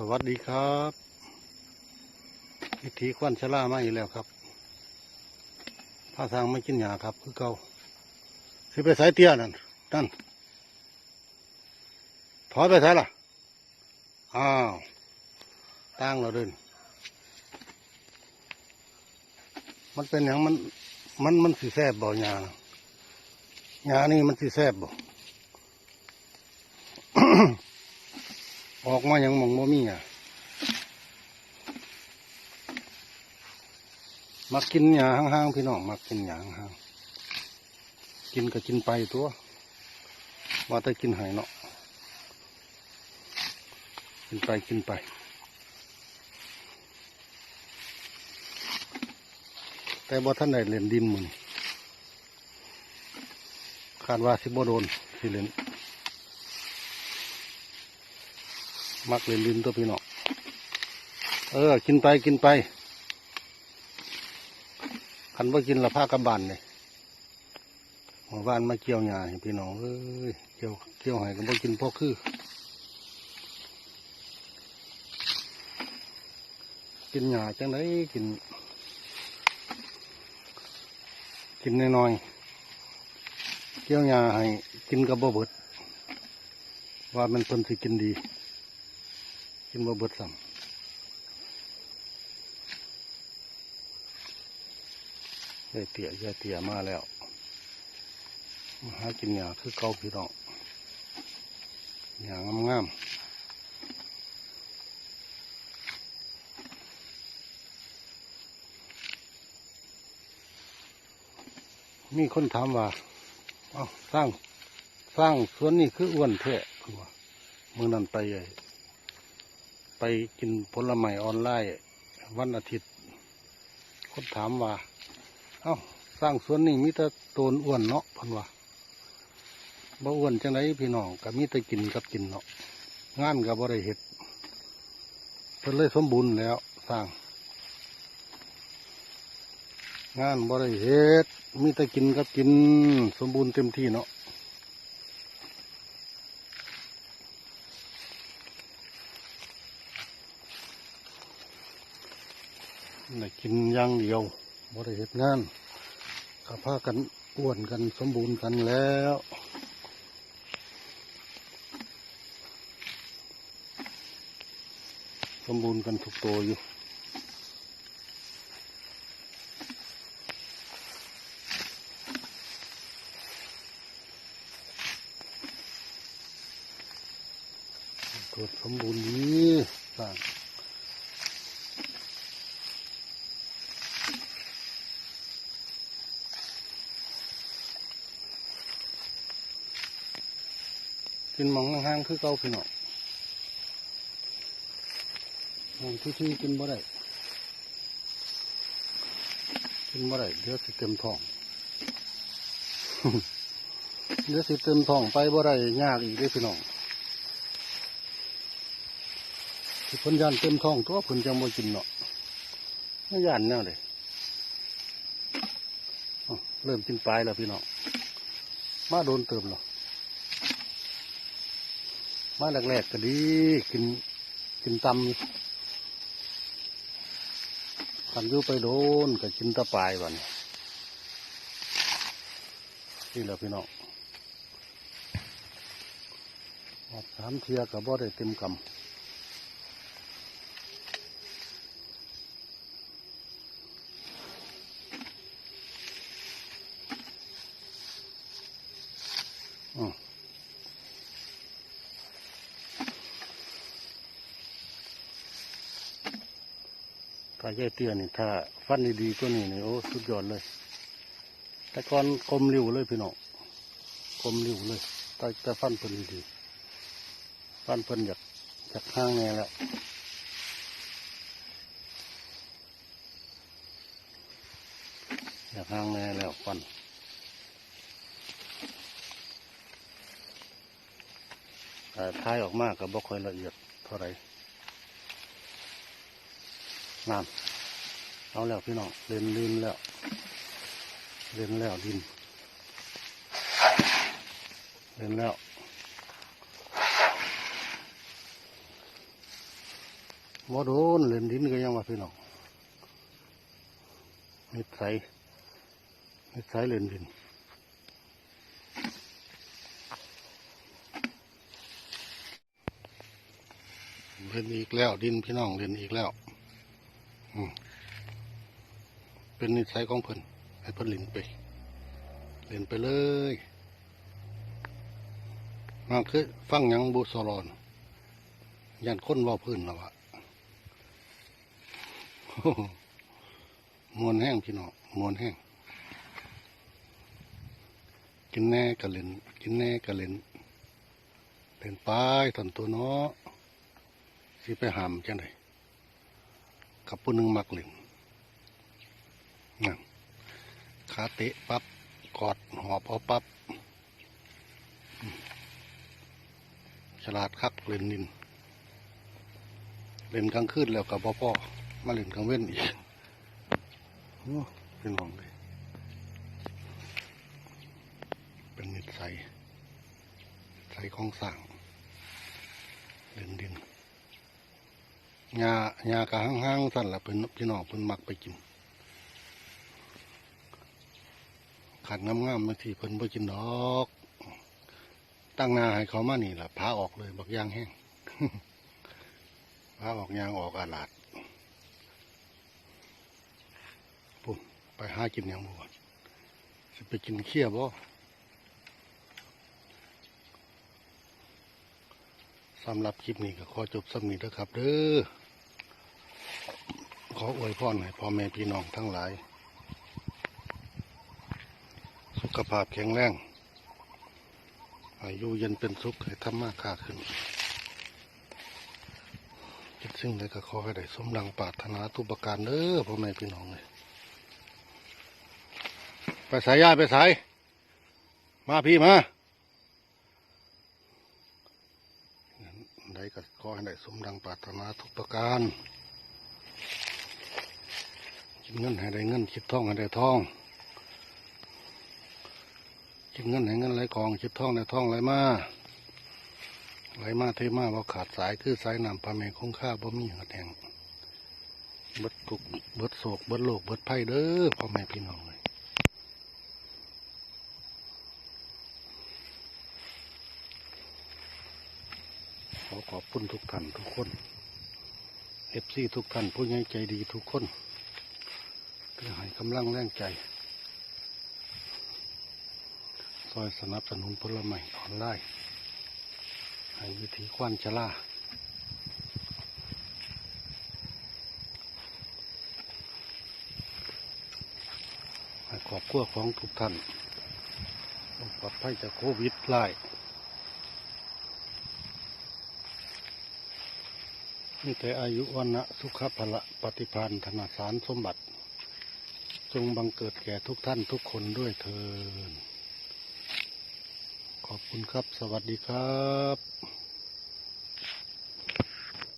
สวัสดีครับวิธีควันชะล่ามาอีกแล้วครับพาทางไม่กินหยาครับ คือเก่าสิไปสายเตี้ยนั่นนั่นถอยไปสายล่ะ อ้าว ตั้งเราเดิน มันเป็นอย่างมัน มันมันสีแสบบ่หยาหยานี่มันสีแสบบ่ ออกมาอย่างหมองบ่มีอะมักกินหยาห่างๆพี่น้องมักกินหยาห่างๆกินก็กินไปตัวว่าแต่กินไห้เนาะกินไปกินไปแต่บ่ท่านได้เล่นดินมือนี้คาดว่าสิบ่โดนสิเล่น มักเล่นดินตัวพี่น้องเออ กินไปกินไปคันว่ากินละผ้ากระบานเลยหมู่บ้านมาเกี่ยวหญ้าให้พี่น้องเอ้ยเกี่ยวเกี่ยวให้ก็บ่ากินพ่อคือ กินหญ้าจังไดกิน กินน้อยๆเกี่ยวหญ้าให้กินกับบ่เบิดว่ามันเพิ่นสิกินดี นบ่เบิดซ้ำยายเตี่ยยายเตี่ยมาแล้วมาหากินหญ้าคือเก่าพี่น้องหญ้างงามๆมีคนถามว่าเอาสร้างสร้างสวนนี่คืออ้วนแท้เพิ่นว่ามื่อนั้นไปไอ้ ไปกินผลไม้ออนไลน์วันอาทิตย์ คนถามว่า เอ้าสร้างสวนนี่มีแต่โตนอ้วนเนาะพันว่าบ่อ้วนจังไดพี่น้องก็มีแต่กินกับกินเนาะงานก็บ่ได้เฮ็ดเพิ่นเลยสมบูรณ์แล้วสร้าง งานบ่ได้เฮ็ดมีแต่กินกับกิน สมบูรณ์เต็มที่เนาะ ได้กินอย่างเดียวบริเหตุงานก็พากันอ้วนกันสมบูรณ์กันแล้วสมบูรณ์กันทุกตัวอยู่ตัวสมบูรณ์ดีสร้าง กินหมองห่างๆคือเก่าพี่น้องหมองที่ที่กินบ่ได้กินบ่ได้เดี๋ยวสิเต็มท้องเดี๋ยวสิเต็มท้องไปบ่ได้ยากอีกเด้พี่น้องที่เพิ่นยันเต็มท้องตัวพนจังบ่กินเนาะไม่ยันแนวเลยเริ่มกินปลายแล้วพี่น้องมาโดนเติมเนาะ มาแรกๆก็ดีกินกินตำคันยู่ไปโดนก็กินตะปายวันนี่แหละพี่น้องออกสามเทียกับบ่ได้เต็มกำ ถ้าแย่เตี้ยนี่ถ้าฟันดีๆตัวนี้นี่โอ้สุดยอดเลย แต่ก่อนกลมริ้วเลยพี่น้องกลมริ้วเลยแต่แต่ฟันเพิ่นดีฟันเพิ่นอยากอยากห้างแน่แล้วอยากห้างแน่แล้วฟันแต่ท้ายออกมากก็บ่ค่อยละเอียดเท่าไหร่ น้ำเอาแล้วพี่น้องเล่นดินแล้วเล่นแล้วดินเล่นแล้วบ่โดนเล่นดินก็ยังว่าพี่น้องนิสัยนิสัยเล่นดินเล่นอีกแล้วดินพี่น้องเล่นอีกแล้ว เป็นนิสัยของเพิ่นให้เพิ่นเล่นไปเล่นไปเลยมาคือฟังยังบูสรอนยันค้นว่าพื้นแล้วอะมวนแห้งพี่น้องมวนแห้งกินแน่กะเล่นกินแน่กะเล่นเล่นไปตอนตัวเนาะสิไปหามจังได กับผู้หนึ่งมักเล่นนั่นขาเตะปับ๊บกอดหอบเอาปับ๊บฉลาดคักเล่นนินเล่นกลางคืนแล้วกับพ่อพ่อมาเล่นกลางเว้นอีกโอ้เป็นหองเลยเป็นนิสัยนิสัยของสั่งเล่นดิน ยายากะห้างๆสั่นละเพิ่นพี่น้องเพิ่นมักไปกินขัดงามๆบางทีเพิ่นบ่กินดอก ตั้งนาให้เขามานี่ล่ะพาออกเลยบักยางแห้งพาออกยางออกอาลาดปุ่มไปหากินยังบ่วะสิไปกินเขี้ยบ่ สำหรับคลิปนี้ก็ขอจบสำนี้เด้อครับเด้อขออวยพรให้พ่อแม่พี่น้องทั้งหลาย สุขภาพแข็งแรงอายุเย็นเป็นสุขให้ทำมาค้าขึ้นคิดสิ่งใดก็ขอให้ได้สมดังปรารถนาทุกประการเด้อพ่อแม่พี่น้องเลยไปสายยาไปสายมาพี่มาใด ก็ขอให้ได้สมดังปรารถนาทุกประการคิดเงินให้ได้เงินคิดทองให้ได้ทองคิดเงินให้เงินไหลกองคิดทองได้ทองไหลมาไหลมาเทมาบ่ขาดสายคือสายนำพระเมคงค่าบ่มีหัดแห่งเบิดทุกเบิดโศกเบิดโลกเบิดภัยเด้อพ่อแม่พี่น้องเลย ขอขอบคุณทุกท่านทุกคนเอฟซีทุกท่านผู้ใหญ่ใจดีทุกคนเพื่อให้กำลังแรงใจซอยสนับสนุนผลไม้ออนไลน์ให้วิธีควันชะลาให้ขอบครัวของทุกท่านปลอดภัยจากโควิดไล่ มีแต่อายุวันนะสุขภละปฏิพันธ์ธนาสารสมบัติ จงบังเกิดแก่ทุกท่านทุกคนด้วยเถิดขอบคุณครับ สวัสดีครับ